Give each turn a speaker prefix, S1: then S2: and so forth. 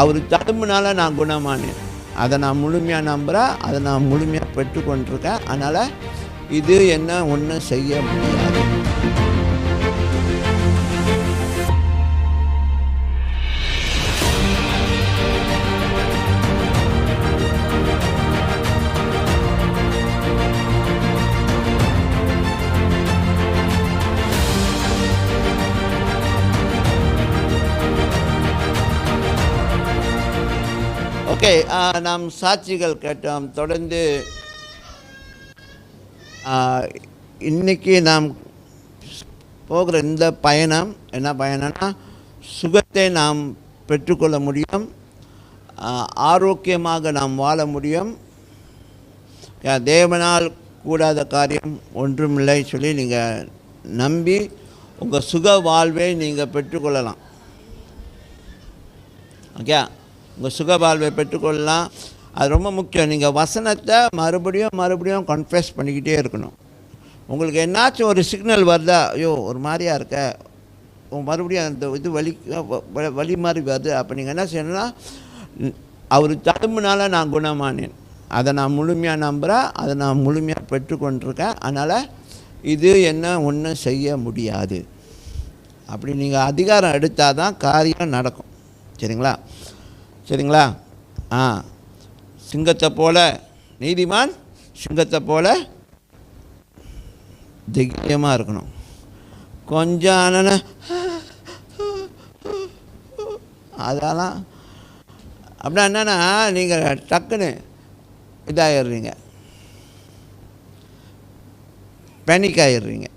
S1: அவர் தடுமுனால நான் குணமானேன் அதை நான் முழுமையாக நம்புகிறேன் அதை நான் முழுமையாக பெற்றுக்கொண்டிருக்கேன். அதனால் இது என்ன ஒன்றும் செய்ய முடியாது. ஓகே நாம் சாட்சிகள் கேட்டோம். தொடர்ந்து இன்னைக்கு நாம் போகிற இந்த பயணம் என்ன பயணம்னா சுகத்தை நாம் பெற்றுக்கொள்ள முடியும். ஆரோக்கியமாக நாம் வாழ முடியும். தேவனால் கூடாத காரியம் ஒன்றுமில்லை சொல்லி நீங்கள் நம்பி உங்கள் சுக வாழ்வை நீங்கள் பெற்றுக்கொள்ளலாம். ஓகே உங்கள் சுகபால்வை பெற்றுக்கொள்ளலாம். அது ரொம்ப முக்கியம். நீங்கள் வசனத்தை மறுபடியும் மறுபடியும் கன்ஃபியஸ் பண்ணிக்கிட்டே இருக்கணும். உங்களுக்கு என்னாச்சும் ஒரு சிக்னல் வருதா? ஐயோ ஒரு மாதிரியாக இருக்க. மறுபடியும் அந்த இது வலி வ- வ- வலி மாதிரி வருது. அப்போ நீங்கள் என்ன செய்யணும்னா அவர் தடும்புனால நான் குணமானேன். அதை நான் முழுமையாக நம்புகிறேன் அதை நான் முழுமையாக பெற்றுக்கொண்டிருக்கேன். அதனால் இது என்ன ஒன்றும் செய்ய முடியாது. அப்படி நீங்கள் அதிகாரம் எடுத்தால் தான் காரியம் நடக்கும். சரிங்களா? சரிங்களா? ஆ. சிங்கத்தை போல நீதிமான் சிங்கத்தை போல தைரியமாக இருக்கணும். கொஞ்சம் அண்ணன அதெல்லாம். அப்படின்னா என்னென்னா நீங்கள் டக்குன்னு இதாகிடுறீங்க பேனிக் ஆகிடுறீங்க